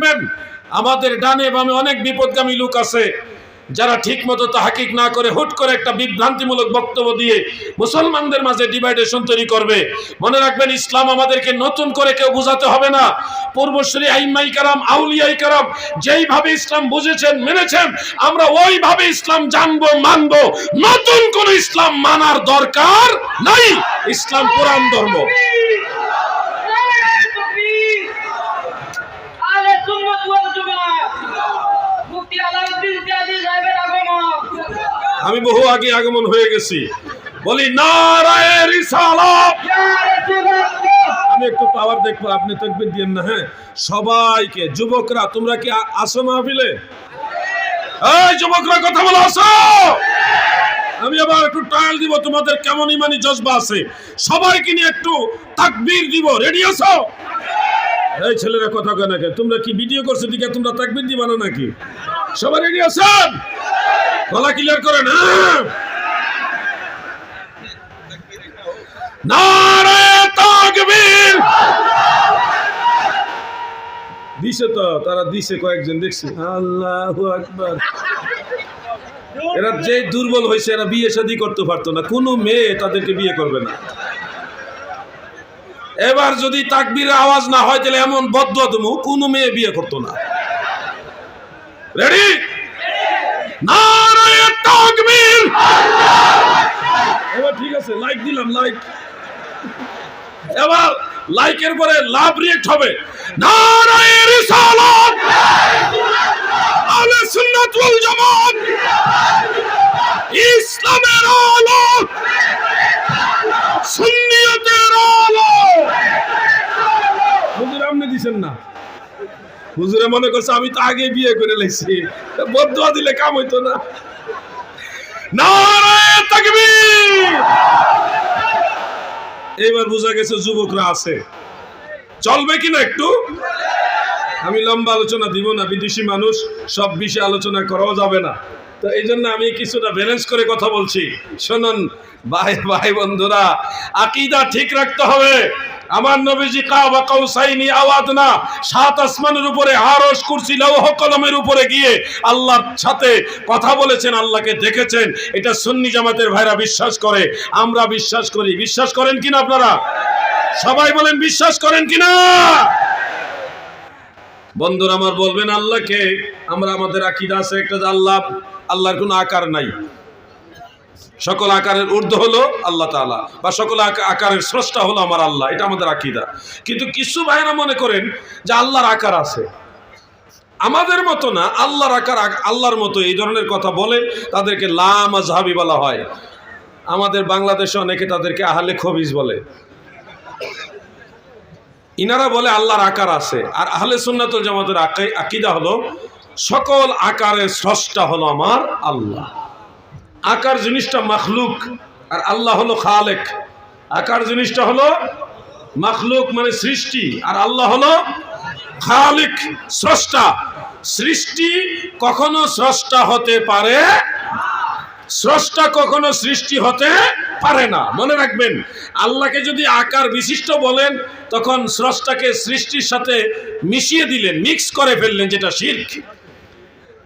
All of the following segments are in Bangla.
রাখবেন আমাদের ডানে বামে অনেক বিপদগামী লোক আছে, যারা ঠিক মতো তাহাকিক না করে হুট করে একটা বিভ্রান্তিমূলক বক্তব্য দিয়ে মুসলমানদের মাঝে ডিভাইডেশন তৈরি করবে। মনে রাখবেন, ইসলাম আমাদেরকে নতুন করে কেউ বোঝাতে হবে না। পূর্বশ্রী আইমাই কারাম, আউলিয়াই কারাম যেইভাবে ইসলাম বুঝেছেন, মেনেছেন, আমরা ওইভাবে ইসলাম জানব, মানবো। নতুন কোন ইসলাম মানার দরকার নাই। ইসলাম কোরআন ধর্ম আলে সুন্নাত ওয়াল জামাত মুফতি আলাউদ্দিন জিয়াদি সাহেবের আগমন আমি বহু আগে আগমন হয়ে গেছি। বলি ইয়া আমি একটু পাওয়ার দেখব, আপনি তকবির দিয়েন না হ্যাঁ? সবাইকে, যুবকরা, তোমরা কি আসো মাহফিলে? যুবকরা, কথা বলো, আসো! আমি আবার একটু ট্রায়াল দিব, তোমাদের কেমন ইমানি জজবা আছে? সবাইকে নিয়ে একটু তাকবির দিব রেডি আছো? এই ছেলেরা কথা কয় নাকি তোমরা কি ভিডিও করছ দিকে তোমরা তাকবীর দিবা না নাকি? সবাই রেডি আছেন? গলা ক্লিয়ার করেন হ্যাঁ। তাকবীর। দিছে তো, তারা দিছে, কয়েকজন দেখছি। এরা যে দুর্বল হয়েছে, এরা বিয়ে শাদী করতে পারতো না। কোনো মেয়ে তাদেরকে বিয়ে করবে না। এবার যদি তাকবীরের আওয়াজ না হয়, তাহলে এমন বদ্ধ কোনো মেয়ে বিয়ে করতো না। রেডি নারায়ে তাকবীর! এবার ঠিক আছে লাইক দিলাম লাইক এবার লাইকের পরে লাভ রিয়েক্ট হবে। নারায়ে রিসালাত! আলে সুন্নাত ওয়াল জামাত! ইসলামের আলো! সুন্নিয়তের আলো! আপনি দিছেন না। হুজুরে মনে করছে, আমি তো আগে বিয়ে করে লাইছি। বদুয়া দিলে কাম হইতো না। এইবার বোঝা গেছে যুবকরা আছে। চলবে কিনা একটু? আমি লম্বা আলোচনা দিব না, বিদেশি মানুষ, সব বিষয়ে আলোচনা করাও যাবে না। তো এই জন্য আমি কিছুটা ব্যালেন্স করে কথা বলছি। শুনুন, ভাই ভাই বন্ধুরা, আকিদা ঠিক রাখতে হবে। আমার নবীজি কাবা কাউসাইনি আওয়াজ না, সাত আসমানের উপরে, আরশ কুরসি, লৌহ কলমের উপরে গিয়ে আল্লাহর সাথে কথা বলেছেন, আল্লাহকে দেখেছেন। এটা সুন্নি জামাতের ভাইরা বিশ্বাস করে। আমরা বিশ্বাস করি। বিশ্বাস করেন কিনা আপনারা? সবাই বলেন, বিশ্বাস করেন কিনা? বন্ধুরা আমার বলবেন, আল্লাহকে আমরা, আমাদের আকিদা আছে একটা আল্লাহ, আল্লাহর কোনো আকার নাই। সকল আকারের ঊর্ধ্ব হলো আল্লাহ তাআলা বা সকল আকারের স্রষ্টা হলো আমার আল্লাহ। এটা আমাদের আকিদা। কিন্তু কিছু ভাইরা মনে করেন যে আল্লাহর আকার আছে। আমাদের মতো না, আল্লাহর আকার আল্লাহর মতো এই ধরনের কথা বলে তাদেরকে লামাজহাবি বলা হয়। আমাদের বাংলাদেশে অনেকে তাদেরকে আহলে খবিজ বলে। ইনারা বলে আল্লাহর আকার আছে। আর আহলে সুন্নাতুল জামাতের আকিদা হলো, সকল আকারের স্রষ্টা হলো আমার আল্লাহ। আকার জিনিসটা মখলুক আর আল্লাহ হলো খালেক। আকার জিনিসটা হলো মখলুক মানে সৃষ্টি আর আল্লাহ হলো খালিক, স্রষ্টা। সৃষ্টি কখনো স্রষ্টা হতে পারে, স্রষ্টা কখনো সৃষ্টি হতে পারে না। মনে রাখবেন, আল্লাহকে যদি আকার বিশিষ্ট বলেন, তখন স্রষ্টাকে সৃষ্টির সাথে মিশিয়ে দিলেন, মিক্স করে ফেললেন যেটা শির্ক।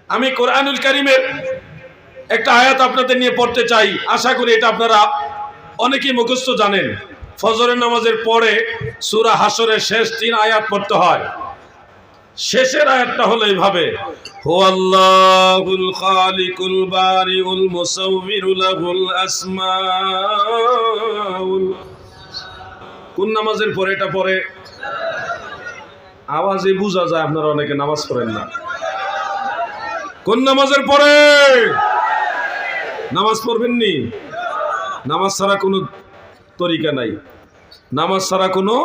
আমি কোরআনুল কারিমের একটা আয়াত আপনাদের নিয়ে পড়তে চাই। আশা করি এটা আপনারা অনেকেই মুখস্থ জানেন। ফজরের নামাজের পরে সুরা হাসরের শেষ তিন আয়াত পড়তে হয়। শেষের আয়াতটা হলো এইভাবে, হুয়াল্লাহুল খালিকুল বারিউল মুসাউবিরু লাহুল আসমাউল। কোন নামাজের পরে এটা পরে আওয়াজে বোঝা যায় আপনারা অনেকে নামাজ পড়েন না। কোন নামাজের পরে? নামাজ পড়বেননি? নামাজ ছাড়া কোনো তরিকা নাই। নামাজ ছাড়া কোনো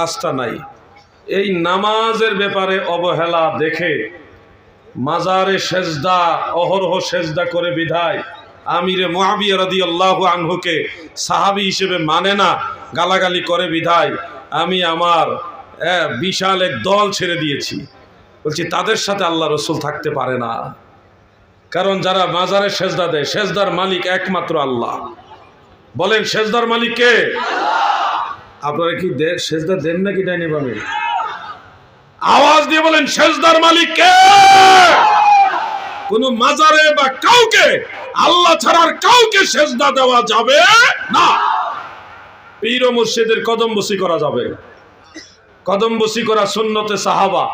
রাস্তা নাই। এই নামাজের ব্যাপারে অবহেলা দেখে মাজারে সেজদা, অহরহ সেজদা করে বিধায় আমিরে মহাবিয়া রাদি আল্লাহ আনহুকে সাহাবি হিসেবে মানে না, গালাগালি করে বিধায় আমি আমার বিশাল এক দল ছেড়ে দিয়েছি। বলছি, তাদের সাথে আল্লাহ রসুল থাকতে পারে না। কারণ যারা মাজারে সেজদা দেয়, সেজদার মালিক একমাত্র আল্লাহ। বলেন, সেজদার মালিক কে? আপনারা কি সেজদা দেন নাকি ডাইনি বামে আওয়াজ দিয়ে বলেন, সেজদার মালিক কে? কোন মাজারে বা কাউকে আল্লাহ ছাড়ার কাউকে সেজদা দেওয়া যাবে না। পীর ও মুর্শিদের কদম বসি করা যাবে। কদম বসি করা সুন্নতে সাহাবা।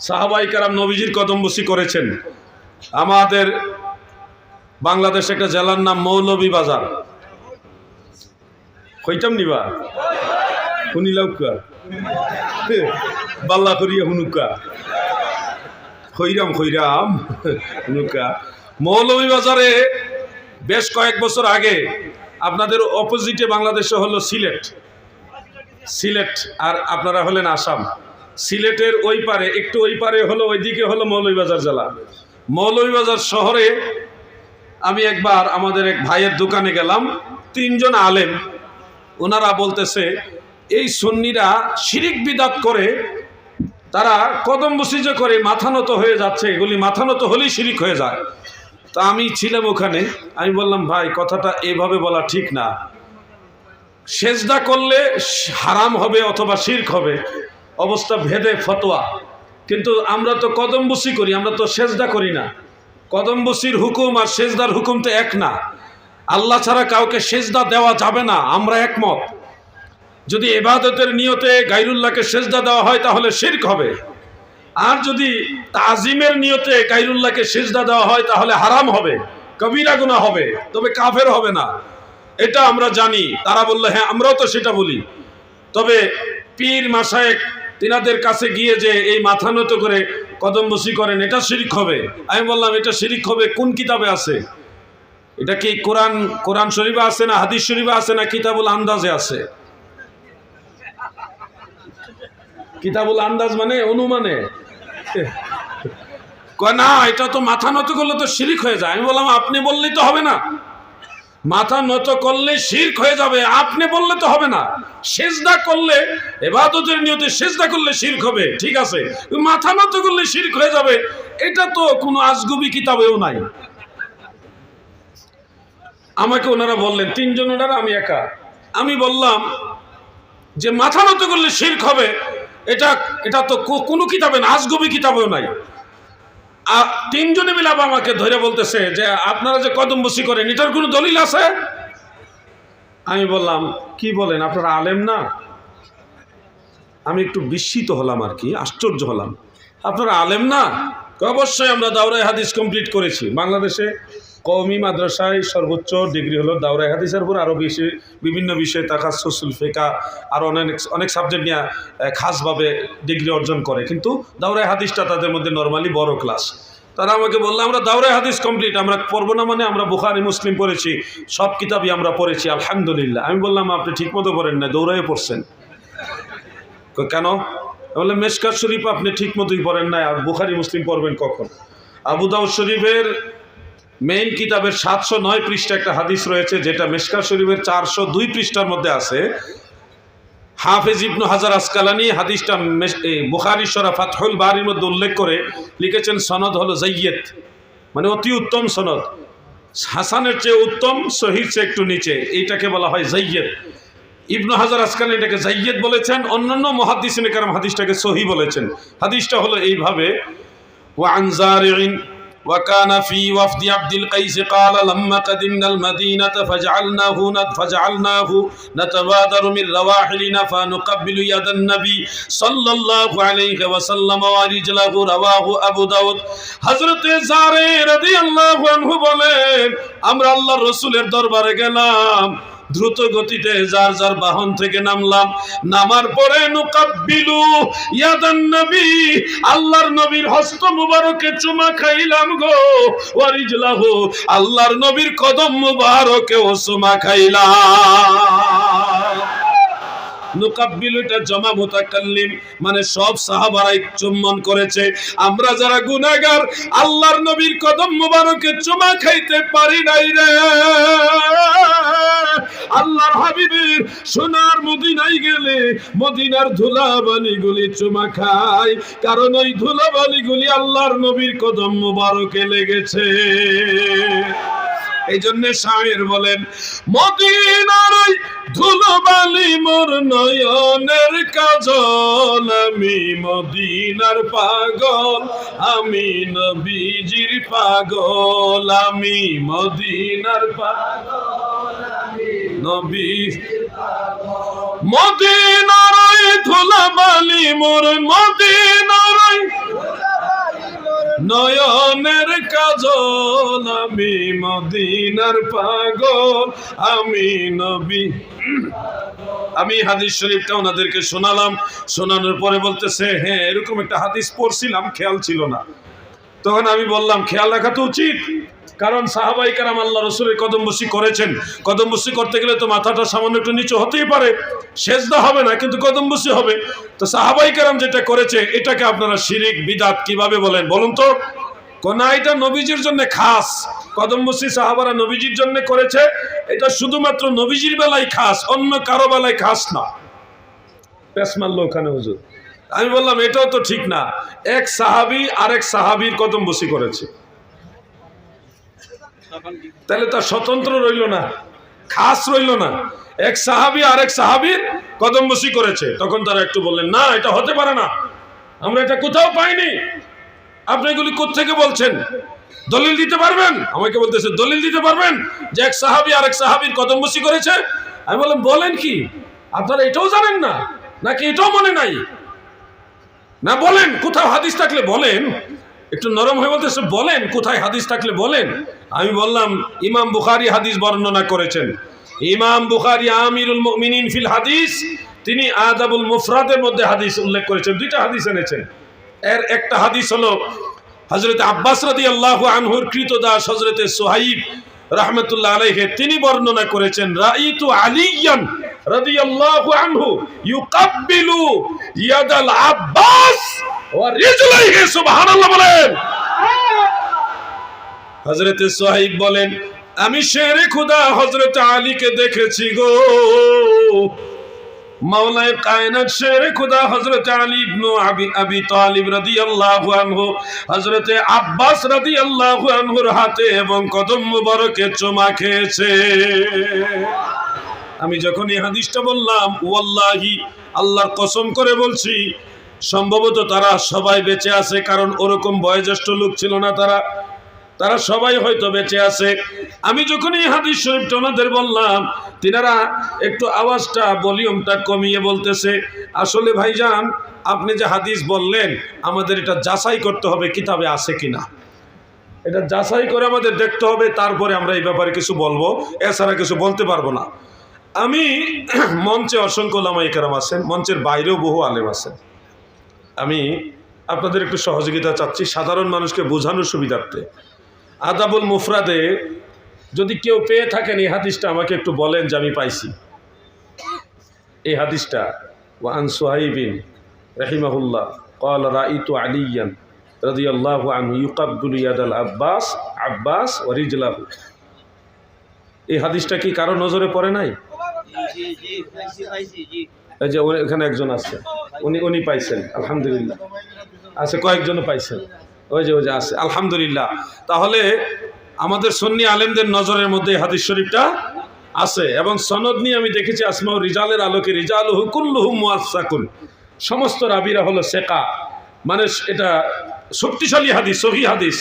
সাহাবাই কারাম নবীজির কদম বসি করেছেন। আমাদের বাংলাদেশ একটা জেলার নাম মৌলভী বাজার। কইতাম নিবা? শুনিলাউকা বাল্লা করিয়া হুনুকা খৈরাম খৈরাম হুনুকা মৌলভী বাজারে বেশ কয়েক বছর আগে আপনাদের অপোজিটে বাংলাদেশে হলো সিলেট। সিলেট আর আপনারা হলেন আসাম। সিলেটের ওই পারে, একটু ওই পারে হলো, ওইদিকে হলো মৌলভীবাজার জেলা। মৌলভীবাজার শহরে আমি একবার আমাদের এক ভাইয়ের দোকানে গেলাম। তিনজন আলেম, ওনারা বলতেছে, এই সন্নিরা শিরিক বিদাত করে, তারা কদম বসিজ করে, মাথা নত হয়ে যাচ্ছে। এগুলি মাথা নত হলেই শিরিক হয়ে যায়। তা আমি ছিলাম ওখানে। আমি বললাম, ভাই, কথাটা এভাবে বলা ঠিক না। সেজদা করলে হারাম হবে অথবা শির্ক হবে। অবস্থা ভেদে ফতোয়া। কিন্তু আমরা তো কদম করি, আমরা তো সেজদা করি না। কদম হুকুম আর সেজদার হুকুম তো এক না। আল্লাহ ছাড়া কাউকে সেজদা দেওয়া যাবে না, আমরা একমত। যদি এবাদতের নিয়তে গাইরুল্লাহকে সেজদা দেওয়া হয়, তাহলে শির্ক হবে। আর যদি তাজিমের নিয়তে গাইরুল্লাহকে সেজদা দেওয়া হয়, তাহলে হারাম হবে কবিরা গুনাহ হবে, তবে কাফের হবে না। এটা আমরা জানি। তারা বলল হ্যাঁ আমরাও তো সেটা বলি। তবে পীর মাসায়েক তিনাদের কাছে গিয়ে যে এই মাথা নত করে কদম বসি করেন, এটা শিরিক হবে। আমি বললাম, এটা শিরিক হবে কোন কিতাবে আছে? এটা কি কোরআন কোরআন শরীফে আছে না হাদিস শরীফে আছে না কিতাবুল আন্দাজে আছে? কিতাবুল আন্দাজ মানে অনুমানে? না, এটা তো মাথা নত করলে তো শিরিক হয়ে যায়। আমি বললাম, আপনি বললেই তো হবে না। মাথা নত করলে শির্ক হয়ে যাবে, আপনি বললে তো হবে না। সেজদা করলে, এবাদতের নিয়তে সেজদা করলে শির্ক হবে, ঠিক আছে? মাথা নত করলে শির্ক হয়ে যাবে, এটা তো কোনো আজগুবি কিতাবেও নাই। আমাকে ওনারা বললেন, তিনজন ওনারা, আমি একা। আমি বললাম যে মাথা নত করলে শির্ক হবে, এটা এটা তো কোনো কিতাবে না, আজগুবি কিতাবেও নাই। তিনজনে মিলে আবার আমাকে ধরে বলতেছে যে, আপনারা যে কদম বসি করেন, এটার কোনো দলিল আছে? আমি বললাম, কি বলেন, আপনারা আলেম না? আমি একটু বিস্মিত হলাম আর কি, আশ্চর্য হলাম। আপনারা আলেম না? অবশ্যই আমরা দাওরাই হাদিস কমপ্লিট করেছি। বাংলাদেশে কওমি মাদ্রাসায় সর্বোচ্চ ডিগ্রি হলো দাওরাই হাদিসের উপর আরও বেশি বিভিন্ন বিষয়ে তাকাসুল ফেকা আর অনেক অনেক সাবজেক্ট নিয়ে খাসভাবে ডিগ্রি অর্জন করে। কিন্তু দাওরাই হাদিসটা তাদের মধ্যে নর্মালি বড় ক্লাস তারা আমাকে বলল, আমরা দাওরাই হাদিস কমপ্লিট আমরা পড়ব না মানে আমরা বুখারি, মুসলিম পড়েছি, সব কিতাবই আমরা পড়েছি, আলহামদুলিল্লাহ। আমি বললাম, আপনি ঠিকমতো পড়েন না দৌড়াইয়ে পড়ছেন। কেন? বললাম মেশকাত শরীফ আপনি ঠিক মতোই পড়েন না আর বুখারি, মুসলিম পড়বেন কখন? আবু দাউদ শরীফের মেইন কিতাবের সাতশো নয় পৃষ্ঠা একটা হাদিস রয়েছে, যেটা মেশকা শরীফের চারশো দুই পৃষ্ঠার মধ্যে আছে। হাফেজ ইবনু হাজার আসকালানি হাদিসটা বুখারি সরা ফাতহুল বারির মধ্যে উল্লেখ করে লিখেছেন, সনদ হলো জৈয়েত মানে অতি উত্তম সনদ। হাসানের চেয়ে উত্তম শহীদ চেয়ে একটু নিচে। এইটাকে বলা হয় জৈয়েত ইবনু হাজার আসকালানি এটাকে জৈয়েত বলেছেন, অন্যান্য মহাদিস কারণ হাদিসটাকে সহি বলেছেন। হাদিসটা হলো এইভাবে ওয়ানজার وكان في وفد عبد القيس قال لما قدمنا المدينة فجعلناه فجعلناه نتبادر من رواحلنا فنقبل يد النبي صلى الله عليه وسلم ورجله رواه أبو داود حضرت زارع رضي الله عنه বলেন আমরা আল্লাহর রসুলের দরবারে গেলাম দ্রুত গতিতে যার যার বাহন থেকে নামলাম, নামার পরে নুকাব্বিলু ইয়াদান নবী, আল্লাহর নবীর হস্ত মুবারকে চুমা খাইলাম গো, ওয়ারিজলাহু, আল্লাহর নবীর কদম মুবারকে ও চুমা খাইলাম। নুকাব্বিল এটা জমা মুতাকাল্লিম মানে সব সাহাবারাই চুম্বন করেছে। আমরা যারা গুনাহগার, আল্লাহর নবীর কদম মুবারকে চুমা খাইতে পারি নাই রে। আল্লাহর হাবিবের সোনার মদিনায় গেলে মদিনার ধুলাবালি গুলি চুমা খায়, কারণ ওই ধুলাবালি গুলি আল্লাহর নবীর কদম মুবারকে লেগেছে। এই জন্য শাহের বলেন, মদিনার ওই ধুলোবালি মোর নয়নের কাজল, আমি মদিনার পাগল, আমি নবীজির পাগল, আমি মদিনার পাগল নবী মদিনার ওই ধুলাবালি মোর মদিনার নয়নের কাজল, আমি মদিনার পাগল, আমি নবী। আমি হাদিস শরীফটা ওনাদেরকে শোনালাম, শোনানোর পরে বলতেছে হ্যাঁ এরকম একটা হাদিস পড়ছিলাম, খেয়াল ছিল না। তখন আমি বললাম, খেয়াল রাখা তো উচিত। কারণ সাহাবাই কারাম আল্লাহ রসুলের কদমবসি করেছেন। কদমবসি করতে গেলে তো মাথাটা সামান্য একটু নিচু হতেই পারে। সেজদা হবে না, কিন্তু কদমবসি হবে। তো সাহাবাই কারাম যেটা করেছে, এটাকে আপনারা শিরিক, বিদাত কীভাবে বলেন? বলুন তো। কোনা এটা নবীজির জন্য খাস। কদমবসি সাহাবারা নবীজির জন্য করেছে। এটা শুধুমাত্র নবীজির বেলায় খাস, অন্য কারও বেলায় খাস না। পেশ মারলো ওখানে হুজুর। আমি বললাম, এটাও তো ঠিক না। এক সাহাবি আরেক সাহাবির কদম বসি করেছে। তাহলে তার স্বতন্ত্র রইল না, খাস রইল না। এক সাহাবি আরেক সাহাবির কদম বসি করেছে। তখন তারা একটু বললেন, না, এটা হতে পারে না। আমরা এটা কোথাও পাইনি। আপনি এগুলি কোথেকে বলছেন? দলিল দিতে পারবেন? আমাকে বলতেছে, দলিল দিতে পারবেন যে এক সাহাবি আরেক সাহাবির কদম বসি করেছে? আমি বললাম, বলেন কি? আপনারা এটাও জানেন না? নাকি এটাও মনে নাই? না বলেন, কোথাও হাদিস থাকলে বলেন। একটু নরম হয়ে বলতেছে বলেন, কোথায় হাদিস থাকলে বলেন। আমি বললাম, ইমাম বুখারি হাদিস বর্ণনা করেছেন। ইমাম বুখারি আমিরুল মুমিনিন ফিল হাদিস, তিনি আদাবুল মুফরাদের মধ্যে হাদিস উল্লেখ করেছেন। দুইটা হাদিস এনেছেন। এর একটা হাদিস হলো হজরত আব্বাস রাদি আল্লাহ আনহুর কৃতদাস হজরতে সোহাইব রহমতুল্লাহ আলাইহে, তিনি বর্ণনা করেছেন, রাইতু আলিয়ান রাদিয়াল্লাহু আনহু ইউকাব্বিলু ইয়াদাল আব্বাস ওয়া রিজলাইহি, সুবহানাল্লাহ বলেন। হযরতে সোহাইব বলেন, আমি শেরে খুদা হযরত আলীকে দেখেছি গো। মাওলায় কায়নাত শেরে খুদা হযরত আলী ইবনে আবি আবি তালিব রাদিয়াল্লাহু আনহু, হযরতে আব্বাস রাদিয়াল্লাহু আনহুর হাতে এবং কদম মুবারকে চুমা খেয়েছে। আমি যখন এই হাদিসটা বললাম ওয়াল্লাহি আল্লাহর কসম করে বলছি, সম্ভবত তারা সবাই বেঁচে আছে, কারণ ওরকম বয়োজ্যেষ্ঠ লোক ছিল না তারা। তারা সবাই হয়তো বেঁচে আছে। আমি যখন এই হাদিস শরীফটা ওনাদের বললাম, তিনারা একটু আওয়াজটা, ভলিউমটা কমিয়ে বলতেছে, আসলে ভাইজান, আপনি যে হাদিস বললেন, আমাদের এটা যাচাই করতে হবে কিতাবে আছে কিনা। এটা যাচাই করে আমাদের দেখতে হবে, তারপরে আমরা এই ব্যাপারে কিছু বলব, এছাড়া কিছু বলতে পারব না। আমি মঞ্চে অসংখ্য লামা ইকারাম আছেন মঞ্চের বাইরেও বহু আলেম আছেন আমি আপনাদের একটু সহযোগিতা চাচ্ছি সাধারণ মানুষকে বোঝানোর সুবিধার্থে আদাবুল মুফরাদে যদি কেউ পেয়ে থাকেন এই হাদিসটা আমাকে একটু বলেন যে আমি পাইছি এই হাদিসটা ওয়ান সোহাইবিন রাহিমাহুল্লাহ قال رأيت عليا رضي الله عنه يقبل يد العباس عباس ورجله এই হাদিসটা কি কারো নজরে পড়ে নাই এই যে এখানে একজন আছে। উনি উনি পাইছেন, আলহামদুলিল্লাহ। আছে কয়েকজন পাইছেন। ওই যে ওই যে আছে, আলহামদুলিল্লাহ। তাহলে আমাদের সন্নি আলেমদের নজরের মধ্যে হাদিস শরীফটা আছে এবং সনদ নিয়ে আমি দেখেছি আসমা রিজালের আলোকে রিজাল হুকুল্লুহু মুআসাকুন সমস্ত রাবিরা হলো শেকা মানে এটা শক্তিশালী হাদিস, সহি হাদিস।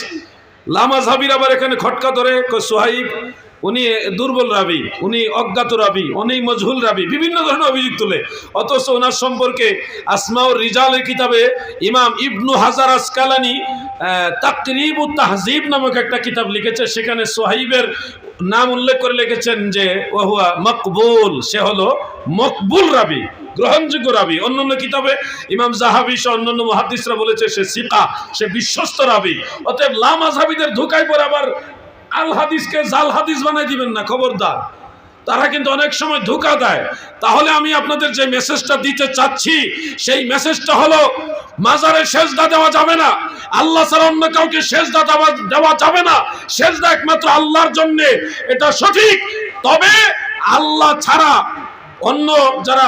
লামা জাবির আবার এখানে খটকা ধরে সোহাইব উনি দুর্বল রাবি, উনি অজ্ঞাত রাবি, উনি মজহুল রাবি, বিভিন্ন ধরনের অভিযোগ তুলে। অথচ ওনার সম্পর্কে আসমাউর রিজালের কিতাবে ইমাম ইবনু হাজার আসকালানি তাকরিব তাহজিব নামক একটা কিতাব লিখেছে, সেখানে সোহাইবের নাম উল্লেখ করে লিখেছেন যে, ওহুয়া মকবুল, সে হলো মকবুল রাবি, গ্রহণযোগ্য রাবি। অন্যান্য কিতাবে ইমাম জাহাবি সহ অন্যান্য মহাদিসরা বলেছে, সে সিকা, সে বিশ্বস্ত রাবি। অতএব লাম আজহাবিদের ধোকায় পরে আবার আল হাদিসকে জাল হাদিস বানাই দিবেন না, খবরদার। তারা কিন্তু অনেক সময় ধোকা দেয়। তাহলে আমি আপনাদের যে মেসেজটা দিতে চাচ্ছি, সেই মেসেজটা হলো, মাজারে সেজদা দেওয়া যাবে না। আল্লাহ ছাড়া অন্য কাউকে সেজদা দেওয়া দেওয়া যাবে না। সেজদা একমাত্র আল্লাহর জন্য। এটা সঠিক। তবে আল্লাহ ছাড়া অন্য যারা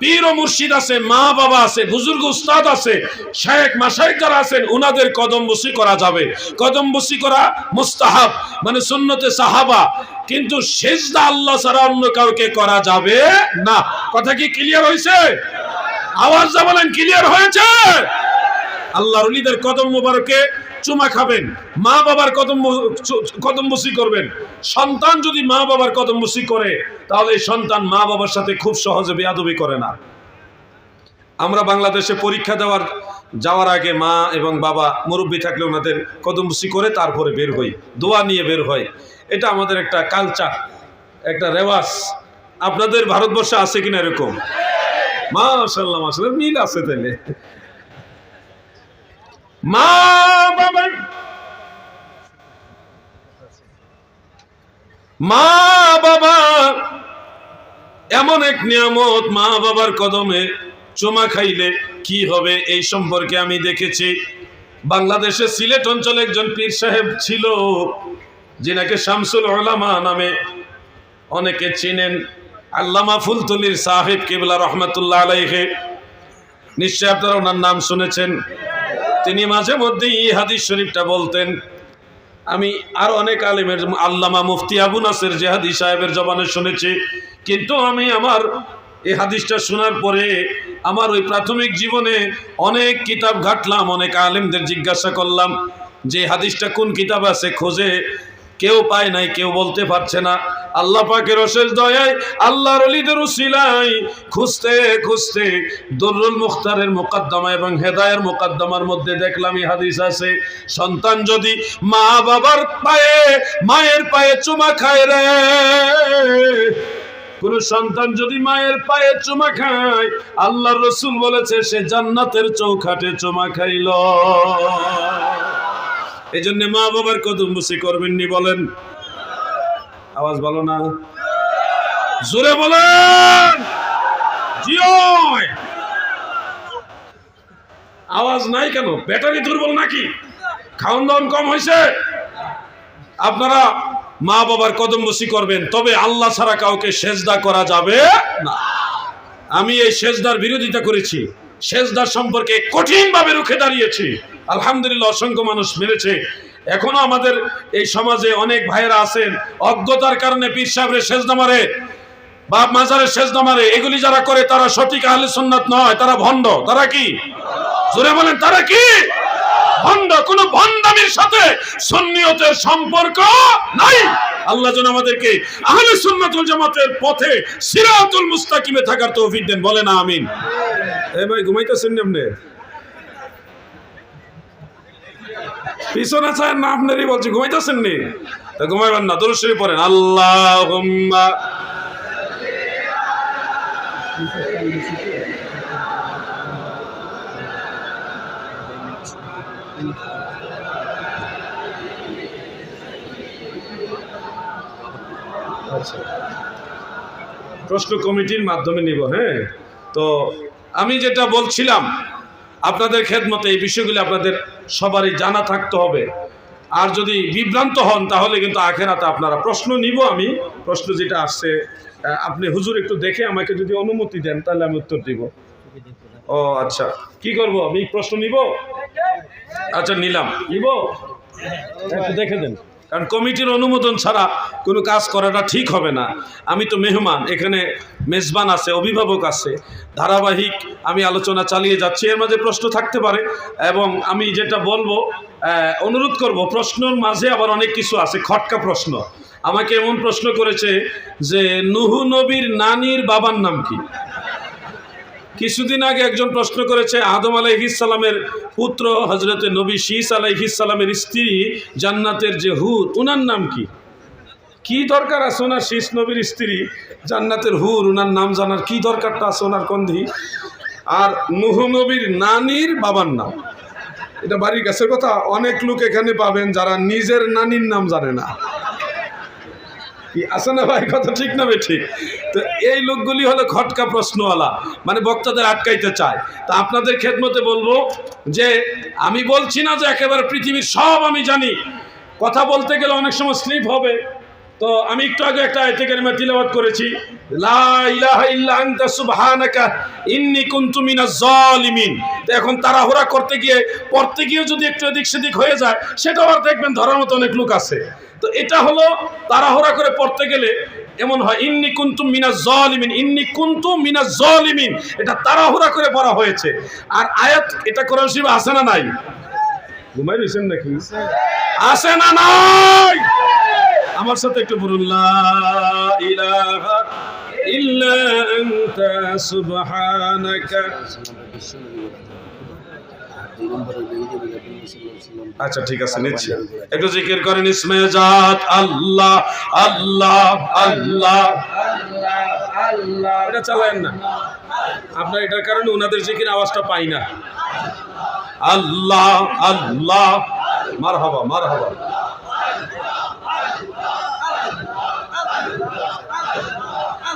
পীর ও মুর্শিদ আছে, মা বাবা আছে, বুজুর্গ উস্তাদ আছে শেখ মাসাইক যারা আছেন, উনাদের কদম বসি করা যাবে। কদম বসি করা মুস্তাহাব মানে সুন্নতে সাহাবা। কিন্তু সেজদা আল্লাহ ছাড়া অন্য কাউকে করা যাবে না। কথা কি ক্লিয়ার হয়েছে? আওয়াজ যা বলেন ক্লিয়ার হয়েছে? আল্লাহর অলিদের কদম মোবারকে চুমা খাবেন। মা বাবার কদম কদম করবেন। সন্তান যদি মা বাবার কদম করে, তাহলে সন্তান মা বাবার সাথে খুব সহজে বেয়াদবি করে না। আমরা বাংলাদেশে পরীক্ষা দেওয়ার, যাওয়ার আগে মা এবং বাবা মুরব্বী থাকলে ওনাদের কদমবুসি করে তারপরে বের হই, দোয়া নিয়ে বের হয় এটা আমাদের একটা কালচার একটা রেওয়াজ। আপনাদের ভারতবর্ষে আছে কিনা এরকম? মাশাল্লাহ মাশাল্লাহ মিল আছে তাহলে মা বাবা। মা বাবা। এমন এক নিয়ামত মা বাবার কদমে চুমা খাইলে কি হবে এই সম্পর্কে আমি দেখেছি। বাংলাদেশে সিলেট অঞ্চলে একজন পীর সাহেব ছিল, যিনাকে শামসুল ওলামা নামে অনেকে চিনেন। আল্লামা ফুলতলির সাহেব কেবলা রহমতুল্লাহ আলাইহে। নিশ্চয় আপনারা ওনার নাম শুনেছেন। তিনি মাঝে মধ্যে ই হাদিস শরীফটা বলতেন। আমি আর অনেক আলিমের আল্লামা মুফতি আবু নাসের জেহাদি সাহেবের জবানে শুনেছি, কিন্তু আমি আমার এই হাদিসটা শোনার পরে আমার ওই প্রাথমিক জীবনে অনেক কিতাব ঘাটলাম, অনেক আলেমদের জিজ্ঞাসা করলাম যে হাদিসটা কোন কিতাব আছে, খোঁজে কেউ পায় নাই, কেউ বলতে পারছে না। আল্লাহ পাকের অশেষ দয়ায়, আল্লাহর অলিদের উসিলাই খুঁজতে খুঁজতে দরুল মুখতারের মোকদ্দমা এবং হেদায়ের মোকদ্দমার মধ্যে দেখলাম এই হাদিস আছে, সন্তান যদি মা বাবার পায়ে, মায়ের পায়ে চুমা খায় রে, কোন সন্তান যদি মায়ের পায়ে চুমা খায়, আল্লাহর রসুল বলেছে, সে জান্নাতের চৌখাটে চুমা খাইল। এই জন্য মা বাবার কদম বুসি করবেননি বলেন। আওয়াজ ভালো না? জোরে বলেন। আওয়াজ নাই কেন? ব্যাটারি দুর্বল নাকি? খাওয়ান দাওয়ান কম হয়েছে আপনারা মা বাবার কদম বসি করবেন, তবে আল্লাহ ছাড়া কাউকে সেজদা করা যাবে না। আমি এই সেজদার বিরোধিতা করেছি। সেজদার সম্পর্কে কঠিনভাবে রুখে দাঁড়িয়েছি। আলহামদুলিল্লাহ, অসংখ্য মানুষ মেরেছে। এখনও আমাদের এই সমাজে অনেক ভাইয়েরা আছেন, অজ্ঞতার কারণে পীর সাহেবের সেজদা মারে বা মাজারের সেজদা মারে। এগুলি যারা করে তারা সঠিক আহলে সুন্নাত নয়, তারা ভণ্ড। তারা কি? জোরে বলেন, তারা কি? ভণ্ড, কোন ভণ্ডামির সাথে সুন্নিয়তের সম্পর্ক নাই। আল্লাহ যেন আমাদেরকে আহলে সুন্নাতুল জামাতের পথে সিরাতুল মুস্তাকিমে থাকার তৌফিক দেন। বলেন আমিন। এ ভাই, ঘুমাইতেছেন এমনি পিছনে চায় না আপনারই বলছি, ঘুমাইতেছেন নি? তা ঘুমাইবেন না দরুশ্বরী পড়েন। আল্লাহ প্রশ্ন কমিটির মাধ্যমে নিব হ্যাঁ? তো আমি যেটা বলছিলাম, আপনাদের খেদমতে এই বিষয়গুলি আপনাদের সবারই জানা থাকতে হবে। আর যদি বিভ্রান্ত হন, তাহলে কিন্তু আখেরাতে আপনারা প্রশ্ন নিব আমি। প্রশ্ন যেটা আসছে আপনি হুজুর একটু দেখে আমাকে যদি অনুমতি দেন, তাহলে আমি উত্তর দিব। ও আচ্ছা। কি করব আমি? প্রশ্ন নিব? আচ্ছা নিলাম। নিব? একটু দেখে দেন। কারণ কমিটির অনুমোদন ছাড়া কোনো কাজ করাটা ঠিক হবে না। আমি তো মেহমান, এখানে মেজবান আছে, অভিভাবক আছে। ধারাবাহিক আমি আলোচনা চালিয়ে যাচ্ছি, এর মাঝে প্রশ্ন থাকতে পারে এবং আমি যেটা বলব অনুরোধ করব, প্রশ্নর মাঝে আবার অনেক কিছু আছে, খটকা প্রশ্ন। আমাকে এমন প্রশ্ন করেছে যে, নুহু নবীর নানির বাবার নাম কি? কিছুদিন আগে একজন প্রশ্ন করেছে, আদম আলাইহিসালামের পুত্র হজরতে নবী শীস আলাইহিসালামের স্ত্রী জান্নাতের যে হুর উনার নাম কি? কি দরকার আছে ওনার শীষ নবীর স্ত্রী জান্নাতের হুর উনার নাম জানার কি দরকারটা আছে ওনার কন্ধি? আর নুহ নবীর নানির বাবার নাম। এটা বাড়ির কাছের কথা, অনেক লোক এখানে পাবেন যারা নিজের নানির নাম জানে না। কি না ভাই? কথা ঠিক না ঠিক তো এই লোকগুলি হলো খটকা প্রশ্নওয়ালা মানে বক্তাদের আটকাইতে চায়। তা আপনাদের খেদমতে বলব যে, আমি বলছি না যে একেবারে পৃথিবীর সব আমি জানি। কথা বলতে গেলে অনেক সময় স্লিপ হবে। তো আমি একটু আগে একটা আয়াতে কারিমা তিলাওয়াত করেছি, লা ইলাহা ইল্লা তো এখন তাড়াহুড়া করতে গিয়ে, পড়তে গিয়ে যদি একটু এদিক সেদিক হয়ে যায়, সেটাও আর দেখবেন ধরার মতো অনেক লোক আছে। তো এটা হলো তাড়াহুড়া করে পড়তে গেলে এমন হয়, ইন্নি কুনতু মিনাজ জালিমিন, ইন্নি কুনতু মিনাজ জালিমিন। এটা তাড়াহুড়া করে পড়া হয়েছে। আর আয়াত, এটা কোরআন শরীফে আসে না নাই? ঘুমাই নাকি? আছে না নাই? আমার সাথে একটু বলুন আচ্ছা ঠিক আছে, নিচ্ছি। একটু জিকির করেন, ইসমে জাত, আল্লাহ আল্লাহ আল্লাহ। এটা চালায়েন না। আপনার এটার কারণে ওনাদের জিকির আওয়াজটা পাই না। আল্লাহ আল্লাহ। মার হবা মার হবা